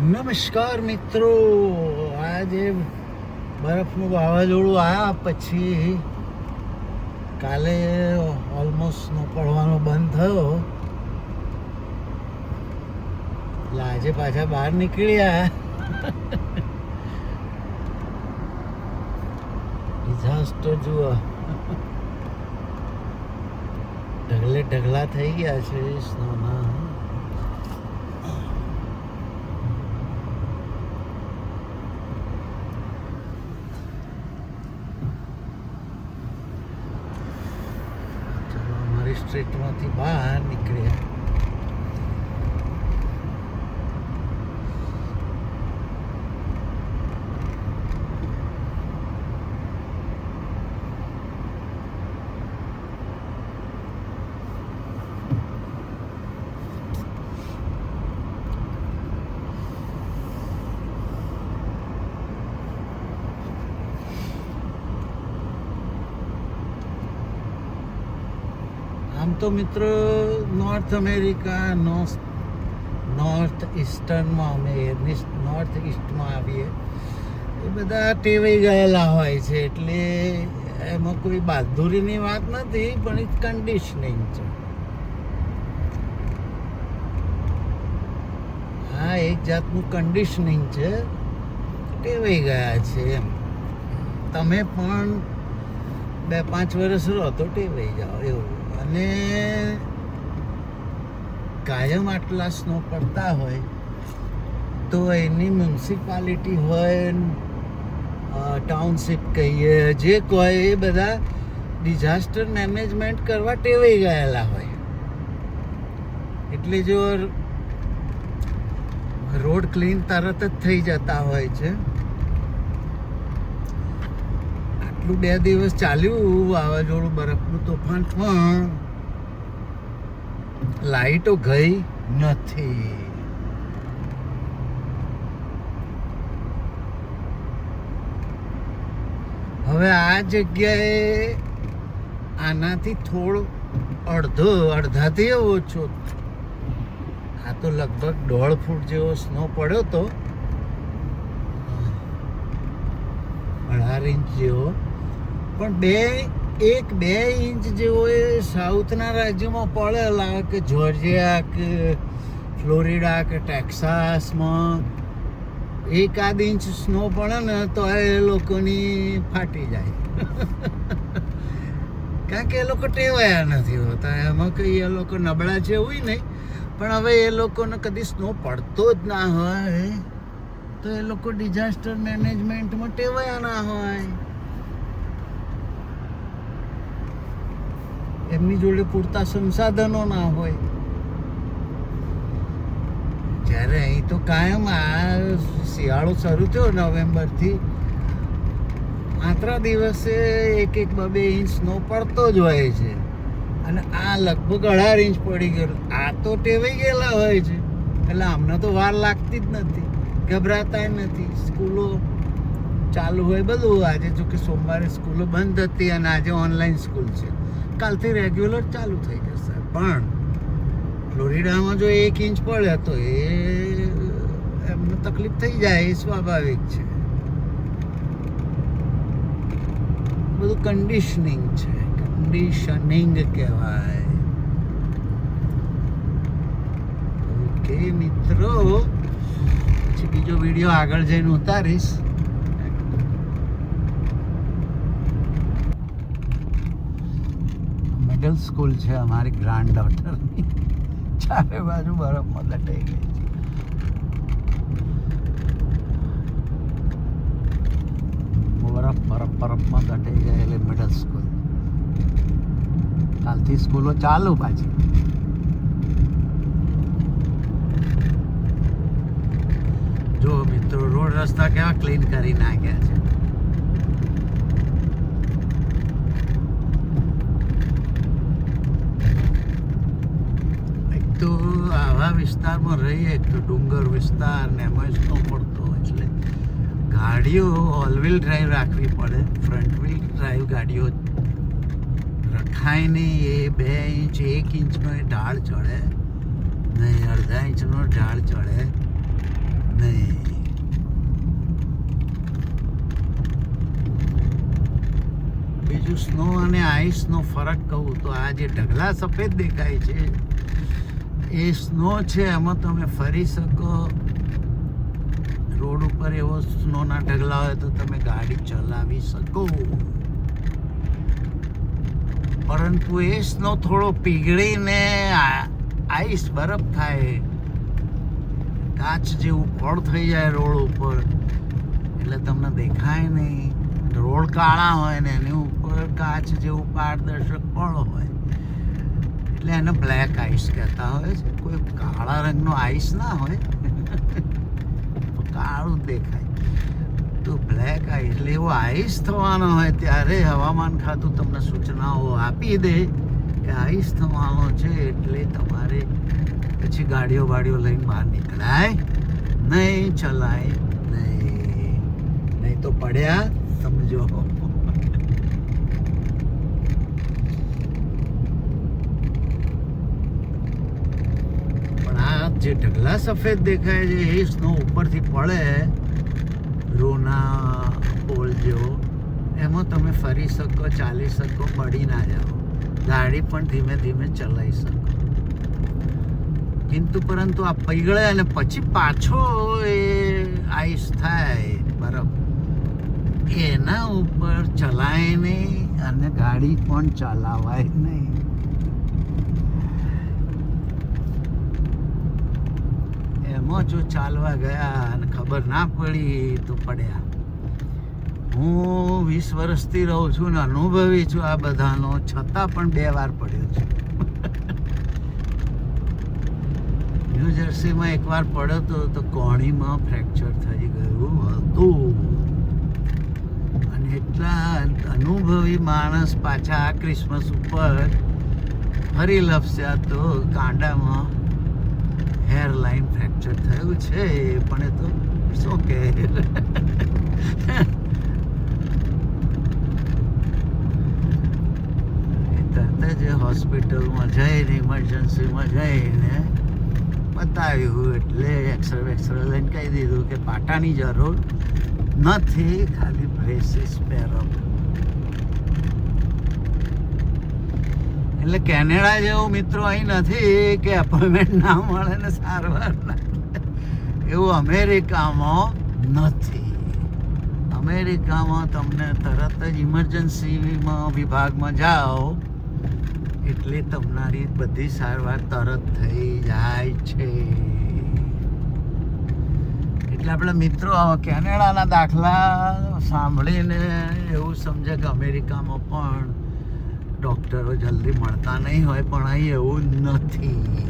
નમસ્કાર મિત્રો. આજે બરફનું વાવાઝોડું આવ્યા પછી કાલે ઓલમોસ્ટ નો પડવાનો બંધ થયો. એટલે આજે પાછા બહાર નીકળ્યા. ડિઝાસ્ટર જુઓ. ઢગલે ઢગલા થઈ ગયા છે સ્નોના ચાલો અમારી સ્ટ્રીટમાંથી બહાર નીકળ્યા તો મિત્રો નોર્થ અમેરિકા નોર્થ નોર્થ ઇસ્ટર્નમાં અમે નોર્થ ઇસ્ટમાં આવીએ. એ બધા ટેવાઈ ગયેલા હોય છે, એટલે એમાં કોઈ બહાદુરીની વાત નથી, પણ એ કન્ડિશનિંગ છે. હા, એક જાતનું કન્ડિશનિંગ છે. ટેવાઈ ગયા છે એમ. તમે પણ બે પાંચ વર્ષ રહો તો ટેવાઈ જાઓ, એવું. અને કાયમ આટલા સ્નો પડતા હોય, તો એની મ્યુનિસિપાલિટી હોય ટાઉનશીપ કહીએ, જે કહે એ બધા ડિઝાસ્ટર મેનેજમેન્ટ કરવા ટેવાઈ ગયેલા હોય. એટલે જો રોડ ક્લીન તરત જ થઈ જતા હોય છે. આટલું બે દિવસ ચાલ્યું વાવાઝોડું, બરફનું તોફાન, પણ લાઈટો ગઈ નથી. હવે આ જગ્યાએ આનાથી થોડો અડધો, અડધાથી ઓછો. આ તો લગભગ દોઢ ફૂટ જેવો સ્નો પડ્યો તો. અઢાર ઇંચ જેવો. પણ બે, એક બે ઇંચ જેવો એ સાઉથના રાજ્યોમાં પડેલા કે જોર્જિયા કે ફ્લોરિડા કે ટેક્સાસમાં એકાદ ઇંચ સ્નો પડે ને તો એ લોકોની ફાટી જાય. કારણ કે એ લોકો ટેવાયા નથી હોતા. એમાં કંઈ એ લોકો નબળા છે એવું નહીં. પણ હવે એ લોકોને કદી સ્નો પડતો જ ના હોય, તો એ લોકો ડિઝાસ્ટર મેનેજમેન્ટમાં ટેવાયા ના હોય. એમની જોડે પૂરતા સંસાધનો ના હોય. જ્યારે અહીં તો કાયમ આ શિયાળો શરૂ થયો નવેમ્બરથી માત્ર દિવસે એક એક બે ઇંચ સ્નો પડતો જ હોય છે. અને આ લગભગ અઢાર ઇંચ પડી ગયો. આ તો ટેવાઈ ગયેલા હોય છે. એટલે આમને તો વાર લાગતી જ નથી. ગભરાતા નથી. સ્કૂલો ચાલુ હોય બધું. આજે જો કે સોમવારે સ્કૂલો બંધ હતી અને આજે ઓનલાઈન સ્કૂલ છે. કાલથી રેગ્યુલર ચાલુ થઈ જશે પણ ફ્લોરિડામાં જો એક ઇંચ પડે તો એ એમને તકલીફ થઈ જાય એ સ્વાભાવિક છે. બધું કન્ડિશનિંગ છે. કન્ડિશનિંગ કહેવાય. ઓકે મિત્રો, પછી બીજો વીડિયો આગળ જઈને ઉતારીશ. મિડલ સ્કૂલ છે અમારી ગ્રાન્ડ ડોટરની ચારે બાજુ બરફમાં લટાઈ ગઈ છે. બરફ બરફ, બરફમાં દટાઈ જાય એટલે મિડલ સ્કૂલ કાલથી સ્કૂલો ચાલુ પાછી. જો મિત્રો, રોડ રસ્તા કેવા ક્લીન કરી નાખ્યા છે. તો આવા વિસ્તારમાં રહીએ તો ડુંગર વિસ્તાર ને એમાં જ ન પડતો એટલે ગાડીઓ ઓલ વ્હીલ ડ્રાઈવ રાખવી પડે. ફ્રન્ટ વ્હીલ ડ્રાઈવ ગાડીઓ રખાય નહીં. એ બે ઇંચ, એક ઇંચનો એ ઢાળ ચડે નહીં, અડધા ઇંચનો ઢાળ ચડે નહીં. બીજું સ્નો અને આઈસનો ફરક કહું તો આ જે ઢગલા સફેદ દેખાય છે એ સ્નો છે, એમાં તમે ફરી શકો. રોડ ઉપર એવો સ્નોના ઢગલા હોય તો તમે ગાડી ચલાવી શકો. પરંતુ એ સ્નો થોડો પીગળીને આઈસ બરફ થાય. કાચ જેવું ફળ થઈ જાય રોડ ઉપર. એટલે તમને દેખાય નહીં. રોડ કાળા હોય ને એની ઉપર કાચ જેવું પારદર્શક ફળ હોય. એટલે એને બ્લેક આઈસ કહેતા હોય છે. કોઈ કાળા રંગનો આઈસ ના હોય. કાળું દેખાય. તો બ્લેક આઈસ એટલે એવો આઈસ થવાનો હોય ત્યારે હવામાન ખાતું તમને સૂચનાઓ આપી દે કે આઈસ થવાનો છે એટલે તમારે પછી ગાડીઓ વાડીઓ લઈને બહાર નીકળાય નહીં, ચલાય નહીં. નહીં તો પડ્યા, સમજો પણ આ જે ઢગલા સફેદ દેખાય છે, એ સ્નો ઉપરથી પડે. રોના પોલ જેવો. એમાં તમે ફરી શકો, ચાલી શકો, પડી ના જાઓ. ગાડી પણ ધીમે ધીમે ચલાવી શકો. કિંતુ પરંતુ આ પૈગળે અને પછી પાછો એ આઈસ થાય બરફ એના ઉપર ચલાય નહીં અને ગાડી પણ ચલાવાય નહીં. એમાં જો ચાલવા ગયા અને ખબર ના પડી તો પડ્યા. હું વીસ વર્ષથી રહું છું ને અનુભવી છું આ બધાનો, છતાં પણ બે વાર પડ્યો છું. ન્યૂ જર્સીમાં એકવાર પડ્યો તો તો કોણીમાં ફ્રેક્ચર થઈ ગયું હતું. અને એટલા અનુભવી માણસ પાછા આ ક્રિસમસ ઉપર ફરી લપસ્યા તો કાંડામાં હેર લાઈન ફ્રેક્ચર થયું છે, પણ એ તો શું કે તરત જ હોસ્પિટલમાં જઈને ઇમરજન્સીમાં જઈને બતાવ્યું એટલે એક્સરે વેક્સરે લઈને કહી દીધું કે પાટાની જરૂર નથી, ખાલી બ્રેસીસ પહેરો. એટલે કેનેડા જેવું મિત્રો અહીં નથી કે એપોઇન્ટમેન્ટ ના મળે ને સારવાર ના એવું અમેરિકામાં નથી. અમેરિકામાં તમને તરત જ ઇમરજન્સીમાં વિભાગમાં જાઓ, એટલે તમારી બધી સારવાર તરત થઈ જાય છે. એટલે આપણે મિત્રો કેનેડાના દાખલા સાંભળીને એવું સમજે કે અમેરિકામાં પણ ડૉક્ટરો જલ્દી મળતા નહીં હોય, પણ અહીં એવું નથી.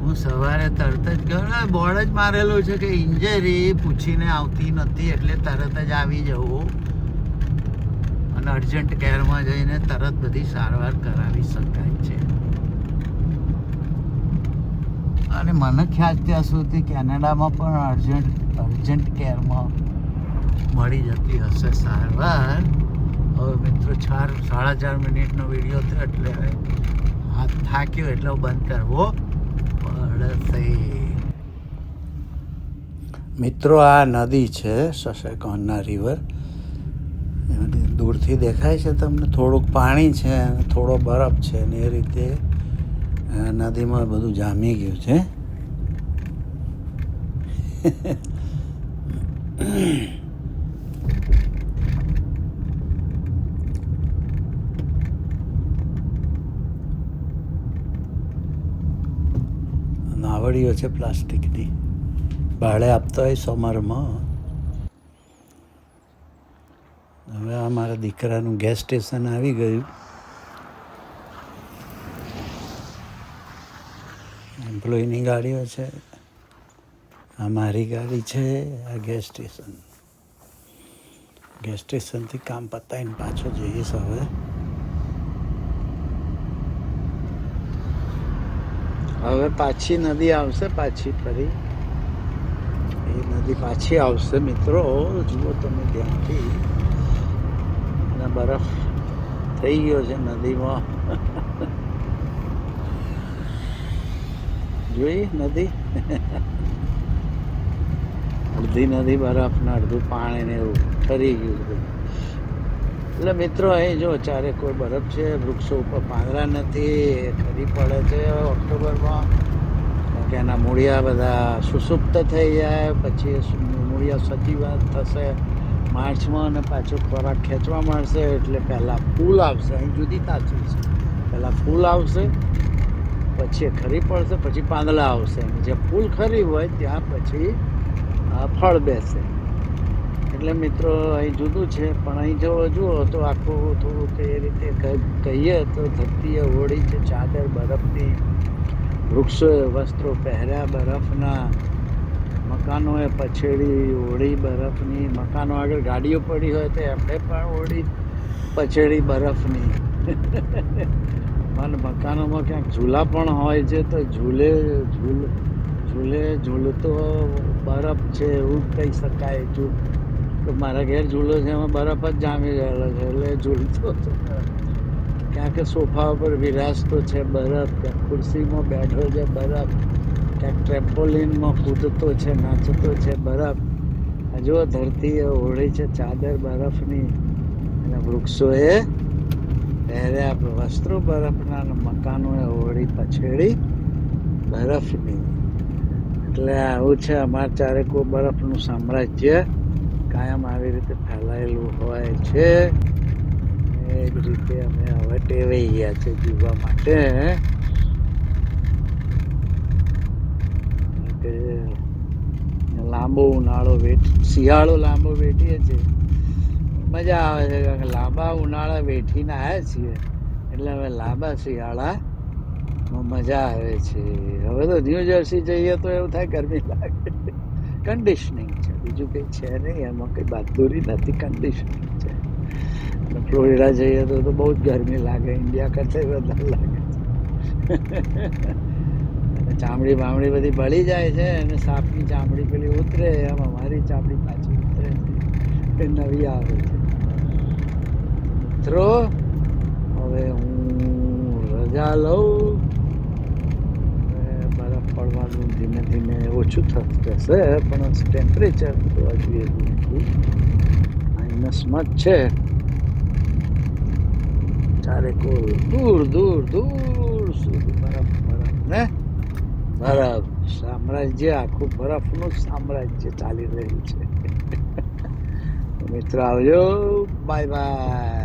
હું સવારે તરત જ ગયો બોર્ડ જ મારેલું છે કે ઇન્જરી પૂછીને આવતી નથી, એટલે તરત જ આવી જવું. અને અર્જન્ટ કેરમાં જઈને તરત બધી સારવાર કરાવી શકાય છે. અને મને ખ્યાલ ત્યાં સુધી કેનેડામાં પણ અર્જન્ટ અર્જન્ટ કેરમાં મળી જતી હશે સારવાર. હવે મિત્રો ચાર, સાડા ચાર મિનિટનો વીડિયો થયો એટલે હવે હાથ થાક્યો એટલે બંધ કરવો પડશે. મિત્રો, આ નદી છે સસેકોનના રિવર દૂરથી દેખાય છે તમને. થોડુંક પાણી છે અને થોડો બરફ છે ને એ રીતે નદીમાં બધું જામી ગયું છે. નાવડીઓ છે પ્લાસ્ટિકની. ભાડે આપતા હોય સમરમાં. હવે આ મારા દીકરાનું ગેસ સ્ટેશન આવી ગયું. એમ્પ્લોયની ગાડીઓ છે. આ મારી ગાડી છે, આ ગેસ સ્ટેશન. ગેસ સ્ટેશનથી કામ પતાવીને પાછો જઈએ હવે. હવે પાછી નદી આવશે, પાછી ફરી. એ નદી પાછી આવશે, મિત્રો. જુઓ તમે ધ્યાનથી. અને બરફ થઈ ગયો છે નદીમાં. જોઈ નદી? અડધી નદી બરફ ને અડધું પાણી ને એવું ફરી ગયું બધું એટલે મિત્રો, અહીં જો ચારે કોઈ બરફ છે, વૃક્ષો ઉપર પાંદડા નથી, ખરી પડે છે ઓક્ટોબરમાં. કે એના મૂળિયા બધા સુસુપ્ત થઈ જાય, પછી મૂળિયા સજીવાત થશે માર્ચમાં અને પાછો ખોરાક ખેંચવા માંડશે એટલે પહેલાં ફૂલ આવશે. અહીં જુદી તાચી છે. પહેલાં ફૂલ આવશે, પછી ખરી પડશે, પછી પાંદડા આવશે. જે ફૂલ ખરી હોય, ત્યાં પછી ફળ બેસે. એટલે મિત્રો, અહીં જુદું છે, પણ અહીં જો જુઓ તો આખું થોડુંક એ રીતે કહીએ તો ધરતીએ હોળી છે, ચાદર બરફની વૃક્ષોએ વસ્ત્રો પહેર્યા બરફના, મકાનોએ પછેડી ઓળી બરફની, મકાનો આગળ ગાડીઓ પડી હોય તો એમણે પણ ઓળી પછેડી બરફની. અને મકાનોમાં ક્યાંક ઝૂલા પણ હોય છે, તો ઝૂલે, ઝૂલ, ઝૂલે, ઝૂલતો બરફ છે એવું કહી શકાય. ઝૂ તો મારા ઘેર ઝૂલો છે, એમાં બરફ જ જામી રહેલો છે, એટલે ઝૂલતો હતો ક્યાંક સોફા ઉપર વિરાજતો છે બરફ ક્યાંક ખુરશીમાં બેઠો છે બરફ ક્યાંક ટ્રેમ્પોલિનમાં કૂદતો છે, નાચતો છે બરફ. હજુ ધરતી ઓળી છે, ચાદર બરફની. અને વૃક્ષોએ પહેર્યા વસ્ત્રો બરફના મકાનોએ ઓળી પછેડી બરફની. એટલે આવું છે અમારે ચારે કોઈ બરફનું સામ્રાજ્ય. કાયમ આવી રીતે ફેલાયેલું હોય છે. એ જ રીતે અમે હવે ટેવાઈ ગયા છે જીવવા માટે. લાંબો ઉનાળો વેઠ, શિયાળો લાંબો વેઠીએ છીએ. મજા આવે છે કારણ કે લાંબા ઉનાળા વેઠીને આવ્યા છીએ. એટલે હવે લાંબા શિયાળામાં મજા આવે છે. હવે તો ન્યૂ જર્સી જઈએ તો એવું થાય ગરમી લાગે. કન્ડિશનિંગ છે. બીજું કંઈ છે નહીં, એમાં કંઈ બહાદુરી નથી કન્ડિશનિંગ છે. અને ફ્લોરિડા જઈએ તો તો બહુ જ ગરમી લાગે, ઇન્ડિયા કરતાં વધારે લાગે. ચામડી બામડી બધી બળી જાય છે અને સાપની ચામડી પેલી ઉતરે એમ અમારી ચામડી પાછી ઉતરે છે. એ નવી આવે છે. મિત્રો, હવે હું રજા લઉં. પડવાનું ધીમે ધીમે ઓછું થતું જશે, પણ ટેમ્પરેચર જોવા જોઈએ માઇનસમાં જ છે. ચારે કોલ દૂર દૂર દૂર સુધી બરફ બરફ, ને? બરફ. સામ્રાજ્ય, આખું બરફનું સામ્રાજ્ય ચાલી રહ્યું છે. મિત્રો, આવજો. Bye bye